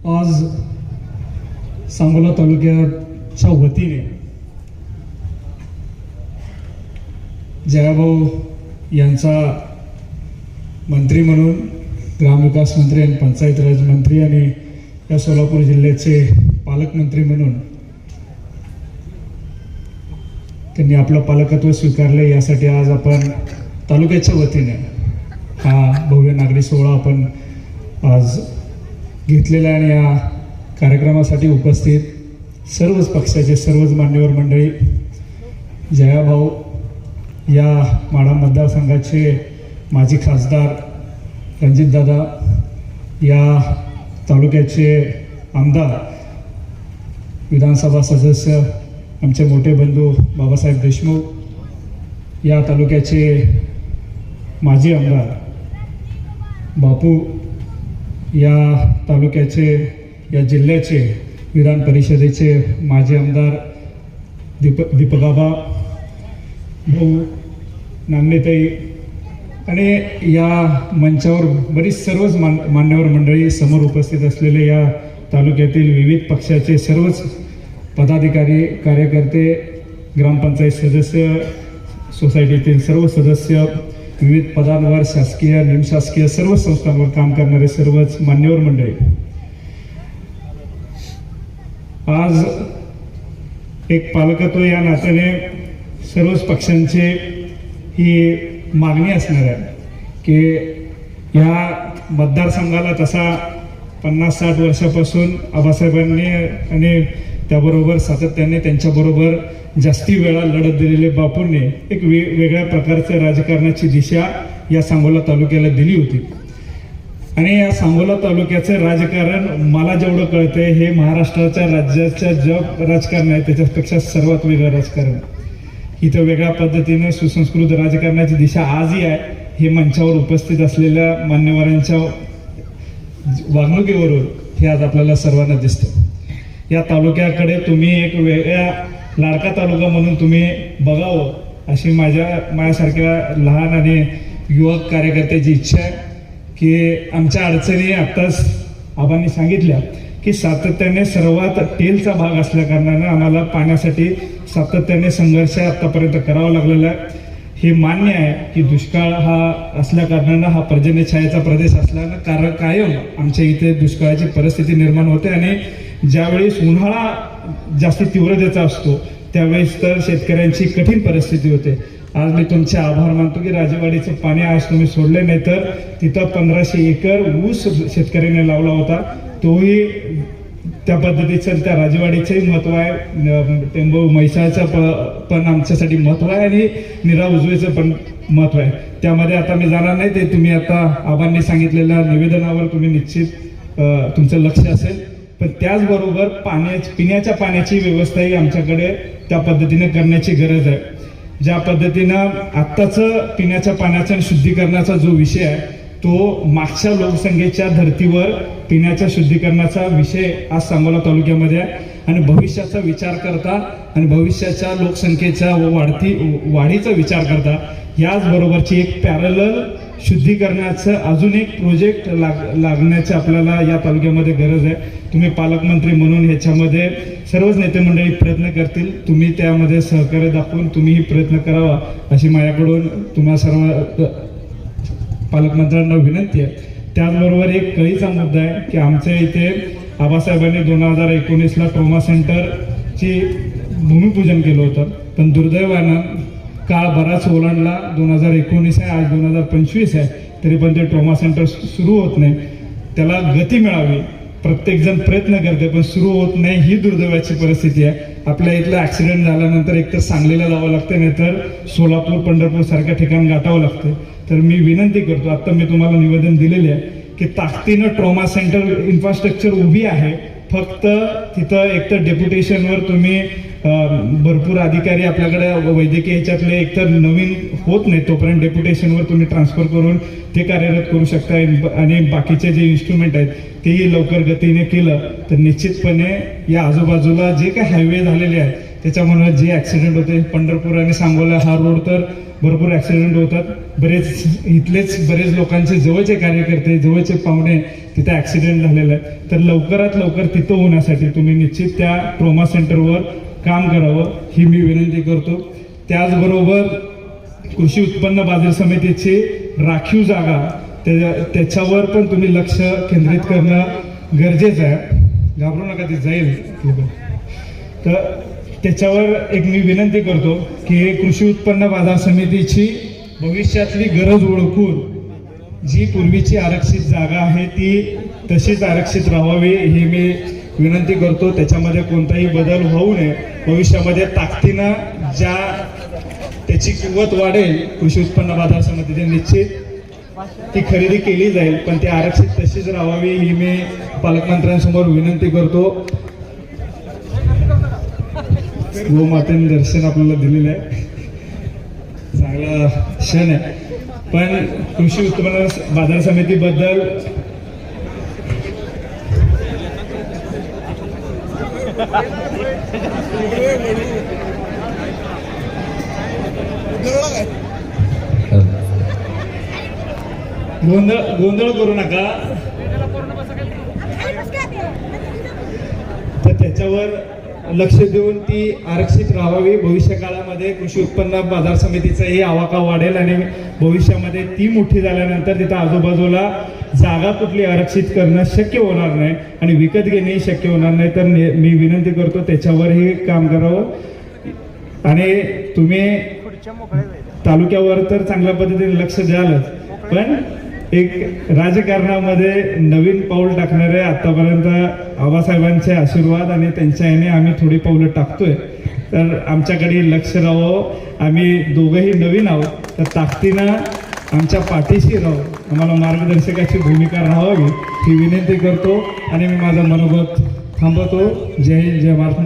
आज सांगोला तालुक्याच्या वतीने जयाभाऊ यांचा मंत्री म्हणून ग्रामविकास मंत्री आणि पंचायत राज मंत्री आणि या सोलापूर जिल्ह्याचे पालकमंत्री म्हणून त्यांनी आपलं पालकत्व स्वीकारले. यासाठी आज आपण तालुक्याच्या वतीने हा भव्य नागरी सोहळा आपण आज घेतलेला आणि या कार्यक्रमासाठी उपस्थित सर्वच पक्षाचे सर्वच मान्यवर मंडळी जयाभाऊ या माडा मतदारसंघाचे माजी खासदार रणजितदादा या तालुक्याचे आमदार विधानसभा सदस्य आमचे मोठे बंधू बाबासाहेब देशमुख या तालुक्याचे माजी आमदार बापू या तालुक्याचे या जिल्ह्याचे विधान परिषदेचे माजी आमदार दीप दीपकाबा भाऊ नामनेताई आणि या मंचावर बरीच सर्वच मान मान्यवर मंडळी समोर उपस्थित असलेले या तालुक्यातील विविध पक्षाचे सर्वच पदाधिकारी कार्यकर्ते ग्रामपंचायत सदस्य सोसायटीतील सर्व सदस्य विविध पदांवर शासकीय निमशासकीय सर्व संस्थांवर काम करणारे सर्वच मान्यवर मंडळी. आज एक पालकत्व या नात्याने सर्वच पक्षांचे ही मागणी असणार आहे की या मतदारसंघाला तसा पन्नास साठ वर्षापासून आबासाहेबांनी आणि त्याबरोबर सातत्याने त्यांच्याबरोबर जास्ती वेळा लढत दिलेले बापूंनी एक वे वेगळ्या प्रकारच्या राजकारणाची दिशा या सांगोला तालुक्याला दिली होती. आणि या सांगोला तालुक्याचं राजकारण मला जेवढं कळतंय हे महाराष्ट्राच्या राज्याच्या जग राजकारण आहे त्याच्यापेक्षा सर्वात वेगळं राजकारण. इथं वेगळ्या पद्धतीने सुसंस्कृत राजकारणाची दिशा आजही आहे हे मंचावर उपस्थित असलेल्या मान्यवरांच्या वागणुकीवरून हे आज आपल्याला सर्वांना दिसतं या तालुक्याकडे तुम्ही एक वेगळ्या लाडका तालुका म्हणून तुम्ही बघावं अशी माझ्या माझ्यासारख्या लहान आणि युवक कार्यकर्त्याची इच्छा आहे की आमच्या अडचणी आत्ताच आबांनी सांगितल्या की सातत्याने सर्वात टेलचा भाग असल्या कारणानं आम्हाला पाण्यासाठी सातत्याने संघर्ष आत्तापर्यंत करावा लागलेला आहे. हे मान्य आहे की दुष्काळ हा असल्या कारणानं हा पर्जन्यछायेचा प्रदेश असल्यानं कारण कायम आमच्या इथे दुष्काळाची परिस्थिती निर्माण होते आणि ज्यावेळेस उन्हाळा जास्त तीव्रतेचा असतो त्यावेळेस तर शेतकऱ्यांची कठीण परिस्थिती होते. आज मी तुमचे आभार मानतो की राजेवाडीचं पाणी आज तुम्ही सोडले नाही तर तिथं पंधराशे एकर ऊस शेतकऱ्याने लावला होता. तोही त्या पद्धतीचं त्या राजेवाडीचंही महत्त्व आहे. न- टेंबू म्हैसाळचं प पण आमच्यासाठी महत्त्व आहे आणि निरा उजवेचं पण महत्त्व आहे. त्यामध्ये आता मी जाणार नाही ते तुम्ही आता आबांनी सांगितलेल्या निवेदनावर तुम्ही निश्चित तुमचं लक्ष असेल. पण त्याचबरोबर पाण्याची पिण्याच्या पाण्याची व्यवस्थाही आमच्याकडे त्या पद्धतीने करण्याची गरज आहे. ज्या पद्धतीनं आत्ताचं पिण्याच्या पाण्याचा आणि शुद्धीकरणाचा जो विषय आहे तो मागच्या लोकसंख्येच्या धर्तीवर पिण्याच्या शुद्धीकरणाचा विषय आज सांगोला तालुक्यामध्ये आहे. आणि भविष्याचा विचार करता आणि भविष्याच्या लोकसंख्येच्या व वाढती वाढीचा विचार करता याचबरोबरची एक पॅरल शुद्धीकरणाचं अजून एक प्रोजेक्ट लाग लागण्याची आपल्याला या तालुक्यामध्ये गरज आहे. तुम्ही पालकमंत्री म्हणून ह्याच्यामध्ये सर्वच नेते मंडळी प्रयत्न करतील. तुम्ही त्यामध्ये सहकार्य दाखवून तुम्हीही प्रयत्न करावा अशी माझ्याकडून तुम्हा सर्व पालकमंत्र्यांना विनंती आहे. त्याचबरोबर एक कळीचा मुद्दा आहे की आमच्या इथे आबासाहेबांनी दोन हजार एकोणीसला ट्रोमा सेंटरची भूमिपूजन केलं होतं. पण दुर्दैवानं काळ बराच ओलांडला. दोन हजार एकोणीस आहे आज दोन हजार पंचवीस आहे तरी पण ते ट्रोमा सेंटर सुरू होत नाही. त्याला गती मिळावी. प्रत्येकजण प्रयत्न करते पण सुरू होत नाही ही दुर्दैवाची परिस्थिती आहे. आपल्या इथलं ॲक्सिडेंट झाल्यानंतर एकतर सांगलीला जावं लागतं नाहीतर सोलापूर पंढरपूर सारख्या ठिकाण गाठावं लागतं तर मी विनंती करतो आत्ता मी तुम्हाला निवेदन दिलेले आहे की ताकदीनं ट्रॉमा सेंटर इन्फ्रास्ट्रक्चर उभी आहे. फक्त तिथं एकतर डेप्युटेशनवर तुम्ही भरपूर अधिकारी आपल्याकडे वैद्यकीय ह्याच्यातले एकतर नवीन होत नाही तोपर्यंत डेप्युटेशनवर तुम्ही ट्रान्सफर करून ते कार्यरत करू शकता. आणि बाकीचे जे इन्स्ट्रुमेंट आहेत तेही लवकर गतीने केलं तर निश्चितपणे या आजूबाजूला जे काही हायवे झालेले आहेत त्याच्यामुळे जे ॲक्सिडेंट होते पंढरपूर आणि सांगोला हा रोड तर भरपूर ॲक्सिडेंट होतात. बरेच इथलेच बरेच लोकांचे जवळचे कार्यकर्ते जवळचे पाहुणे तिथे ॲक्सिडेंट झालेला आहे तर लवकरात लवकर तिथं होण्यासाठी तुम्ही निश्चित त्या ट्रोमा सेंटरवर काम करावं ही मी विनंती करतो. त्याचबरोबर कृषी उत्पन्न बाजार समितीची राखीव जागा त्याच्या त्याच्यावर पण तुम्ही लक्ष केंद्रित करणं गरजेचं आहे. घाबरू नका ती जाईल. तर त्याच्यावर एक मी विनंती करतो की कृषी उत्पन्न बाजार समितीची भविष्यातली गरज ओळखून जी पूर्वीची आरक्षित जागा आहे ती तशीच आरक्षित राहावी ही मी विनंती करतो त्याच्यामध्ये कोणताही बदल होऊ नये. भविष्यामध्ये ताकदीनं ज्या त्याची किंमत वाढेल कृषी उत्पन्न बाजार समितीचे निश्चित ती खरेदी केली जाईल पण ती आरक्षित तशीच राहावी ही मी पालकमंत्र्यांसमोर विनंती करतो. हो, गोमातेने दर्शन आपल्याला दिलेलं आहे. चांगला क्षण आहे. पण कृषी उत्पन्न बाजार समितीबद्दल गोंधळ गोंधळ करू नका. तर त्याच्यावर लक्ष देऊन ती आरक्षित राहावी. भविष्य काळामध्ये कृषी उत्पन्न बाजार समितीचाही आवाका वाढेल आणि भविष्यामध्ये ती मोठी झाल्यानंतर तिथं आजूबाजूला जागा कुठली आरक्षित करणं शक्य होणार नाही आणि विकत घेणेही शक्य होणार नाही तर ने- मी विनंती करतो त्याच्यावरही काम करावं. आणि तुम्ही तालुक्यावर तर चांगल्या पद्धतीने लक्ष द्यालच. पण एक राजकारणामध्ये नवीन पाऊल टाकणारे आतापर्यंत आबासाहेबांचे आशीर्वाद आणि त्यांच्या याने आम्ही थोडी पाऊलं टाकतोय. तर आमच्याकडे लक्ष राहावं आम्ही दोघंही नवीन आहोत. तर ताकदीनं आमच्या पाठीशी राहू. आम्हाला मार्गदर्शकाची भूमिका राहावी ही विनंती करतो. आणि मी माझं मनोगत थांबवतो. जय हिंद जय महाराष्ट्र.